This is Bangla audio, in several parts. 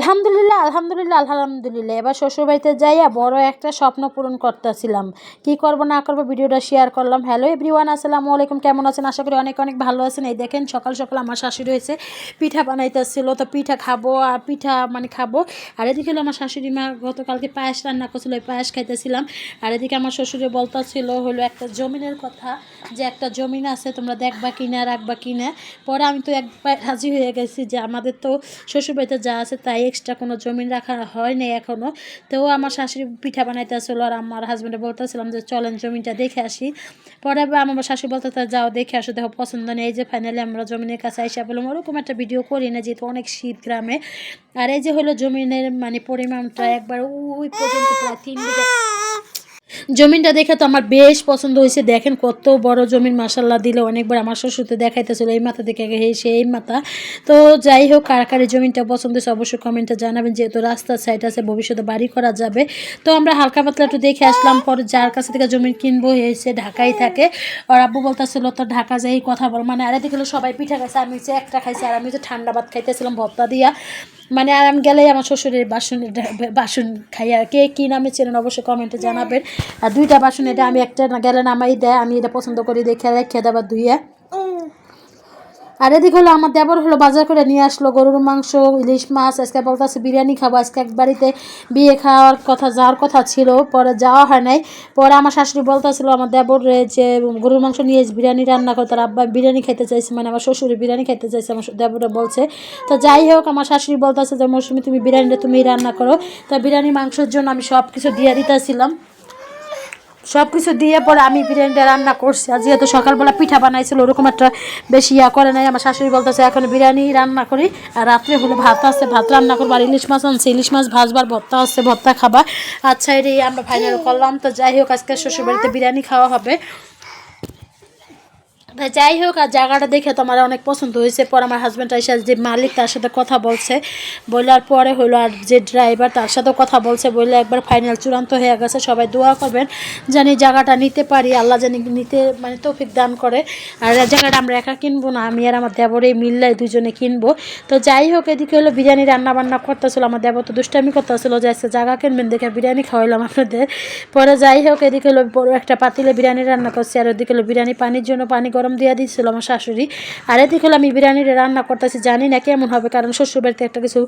আলহামদুলিল্লাহ আলহামদুলিল্লাহ আলহামদুলিল্লাহ। এবার শ্বশুরবাড়িতে যাইয়া বড় একটা স্বপ্ন পূরণ করতেছিলাম। কি করব, না করব ভিডিওটা শেয়ার করলাম। হ্যালো এভরিওয়ান আসসালামু আলাইকুম। কেমন আছেন? আশা করি অনেক অনেক ভালো আছেন। এই দেখেন, সকাল সকাল আমার শাশুড়ি হয়েছে, পিঠা বানাইতেছিল। তো পিঠা খাব আর পিঠা মানে খাব। আর এদিকে হলো আমার শাশুড়ি মা গতকালকে পায়েস রান্না করছিল, ওই পায়েস খাইতেছিলাম। আর এদিকে আমার শ্বশুরে বলতেছিল হলো, একটা জমিনের কথা যে একটা জমিন আছে, তোমরা দেখবা কিনা, রাখবা কিনা? পরে আমি তো একবার রাজি হয়ে গেছি যে আমাদের তো শ্বশুরবাড়িতে যা আছে তাই এক্সট্রা কোনো জমিন রাখা হয় হয়নি এখনও তো আমার শাশুড়ি পিঠা বানাইতে আসলো আর আমার হাজব্যান্ডে বলতেছিলাম যে, চলেন জমিনটা দেখে আসি। পরে আমার শাশুড়ি বলতে যাও দেখে আসো, দেখো পছন্দ নেই। যে ফাইনালি আমরা জমিনের কাছে আইসা বললাম, ওরকম একটা ভিডিও করি না, যেহেতু অনেক শীত গ্রামে। আর এই যে হলো জমিনের মানে পরিমাণটা একবার ওই পর্যন্ত প্রায় তিন বিঘা জমিনটা দেখে তো আমার বেশ পছন্দ হয়েছে। দেখেন কত বড় জমিন মাসাল্লাহ দিলে অনেকবার আমার শ্বশুরতে দেখাইতেছিল এই মাথা দেখে হে সে এই মাথা। তো যাই হোক, কার কার জমিনটা পছন্দ হয়েছে অবশ্যই কমেন্টে জানাবেন, যেহেতু রাস্তার সাইড আছে, ভবিষ্যতে বাড়ি করা যাবে। তো আমরা হালকা পাতলা একটু দেখে আসলাম, পরে যার কাছে থেকে জমি কিনবো এসে ঢাকাই থাকে। আর আব্বু বলতেছিল তো ঢাকা যাই, কথা বল। মানে আরে দেখল সবাই পিঠা খাইছে, আমি হচ্ছে একটা খাইছি, আর আমি হচ্ছে ঠান্ডা ভাত খাইতেছিলাম ভত্তা দিয়া। মানে আর আমি গেলেই আমার শ্বশুরের বাসন বাসন খাই আর কে কী নামে চেনেন, অবশ্যই কমেন্টে জানাবেন। আর দুইটা বাসন এটা আমি একটা গেলে নামাই দেয়, আমি এটা পছন্দ করি দেখে রেখে দেবার ধুইয়া। আর এদিকে হলো আমার দেবর হলো বাজার করে নিয়ে আসলো গরুর মাংস, ইলিশ মাছ, আজকে বলতেছে বিরিয়ানি খাব, আজকে এক বাড়িতে বিয়ে খাওয়ার কথা, যাওয়ার কথা ছিল, পরে যাওয়া হয় নাই। পরে আমার শাশুড়ি বলতেছিল আমার দেবর যে গরুর মাংস নিয়ে বিরিয়ানি রান্না করে, তার আব্বা বিরিয়ানি খেতে চাইছে মানে আমার শ্বশুরে বিরিয়ানি খেতে চাইছে, আমার দেবরে বলছে। তো যাই হোক, আমার শাশুড়ি বলতেছে যে, মৌসুমি, তুমি বিরিয়ানিটা তুমি রান্না করো। তো বিরিয়ানি, মাংসের জন্য আমি সব কিছু দিয়ে দিতেছিলাম। সব কিছু দিয়ে পরে আমি বিরিয়ানিটা রান্না করছি। আর যেহেতু সকালবেলা পিঠা বানাইছিল, ওরকম একটা বেশি ইয়া করে নাই। আমার শাশুড়ি বলতেছে, এখন বিরিয়ানি রান্না করি, আর রাত্রে হলে ভাত আছে, ভাত রান্না করব। আর ইলিশ মাছ আনছে, ইলিশ মাছ ভাজবার ভর্তা আছে, ভর্তা খাবা। আচ্ছা এটাই আমরা ফাইনাল করলাম। তো যাই হোক, আজকে শ্বশুরবাড়িতে বিরিয়ানি খাওয়া হবে। যাই হোক, আর জায়গাটা দেখে তো আমার অনেক পছন্দ হয়েছে। পর আমার হাজব্যান্ড এসে যে মালিক তার সাথে কথা বলছে। বলার পরে হলো আর যে ড্রাইভার তার সাথেও কথা বলছে, বললে একবার ফাইনাল চূড়ান্ত হয়ে গেছে, সবাই দোয়া করবেন জানি জায়গাটা নিতে পারি, আল্লাহ জানি নিতে মানে তৌফিক দান করে। আর জায়গাটা আমরা একা কিনবো না, আমি আর আমার দেবরে মিললাই দুজনে কিনবো। তো যাই হোক, এদিকে হলো বিরিয়ানি রান্না বান্না করতেছিল, আমার দেবর তো দুষ্টামি করতেছিল যে জায়গা কিনবেন দেখে বিরিয়ানি খাওয়াইলাম আপনাদের। পরে যাই হোক, এদিকে হলো বড় একটা পাতিলে বিরিয়ানি রান্না করছি, আর ওদিকে হলো বিরিয়ানি পানির জন্য পানি গরম দিয়ে দিচ্ছিল আমার শাশুড়ি। আর এদিকে আমি বিরিয়ানিটা রান্না করতেছি, জানি না কেমন হবে, কারণ শ্বশুরবাড়িতে একটা কিছু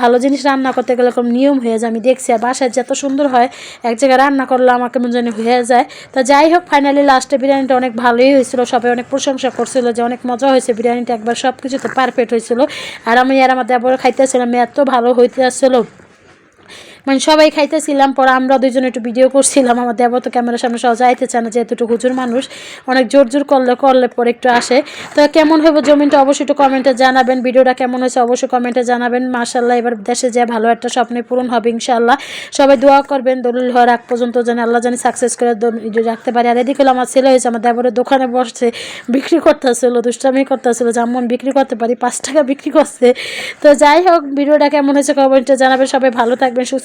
ভালো জিনিস রান্না করতে গেলে এরকম নিয়ম হয়ে যায়, আমি দেখছি। আর বাসায় যত সুন্দর হয়, এক জায়গায় রান্না করলে আমার কেমন জানি হয়ে যায়। তো যাই হোক ফাইনালি লাস্টে বিরিয়ানিটা অনেক ভালোই হয়েছিল, সবাই অনেক প্রশংসা করছিল যে অনেক মজা হয়েছে বিরিয়ানিটা, একবার সব কিছুতে পারফেক্ট হয়েছিল। আর আমি আর আমার দেবর খাইতেছিলাম, এত ভালো হইতে আসছিল মানে সবাই খাইতেছিলাম, পরে আমরা দুজনে একটু ভিডিও করছিলাম, আমার দেবর তো ক্যামেরার সামনে সহ যাইতে চায় না, যেহেতু হুজুর মানুষ, অনেক জোর জোর করলে করলে পরে একটু আসে। তো কেমন হবে জমিনটা অবশ্যই একটু কমেন্টে জানাবেন, ভিডিওটা কেমন হয়েছে অবশ্যই কমেন্টে জানাবেন। মার্শাল্লাহ এবার দেশে যে ভালো একটা স্বপ্নে পূরণ হবে ইনশাল্লাহ সবাই দোয়া করবেন, দলিল হওয়ার আগ পর্যন্ত যেন আল্লাহ জানি সাকসেস করে রাখতে পারে। আর এদিকে আমার ছেলে হয়েছে, আমার দেবরের দোকানে বসছে বিক্রি করতেছিল, দুষ্টামি করতেছিল, যে আম্মু আমি বিক্রি করতে পারি, পাঁচ টাকা বিক্রি করছে। তো যাই হোক, ভিডিওটা কেমন হয়েছে কমেন্টে জানাবেন। সবাই ভালো থাকবেন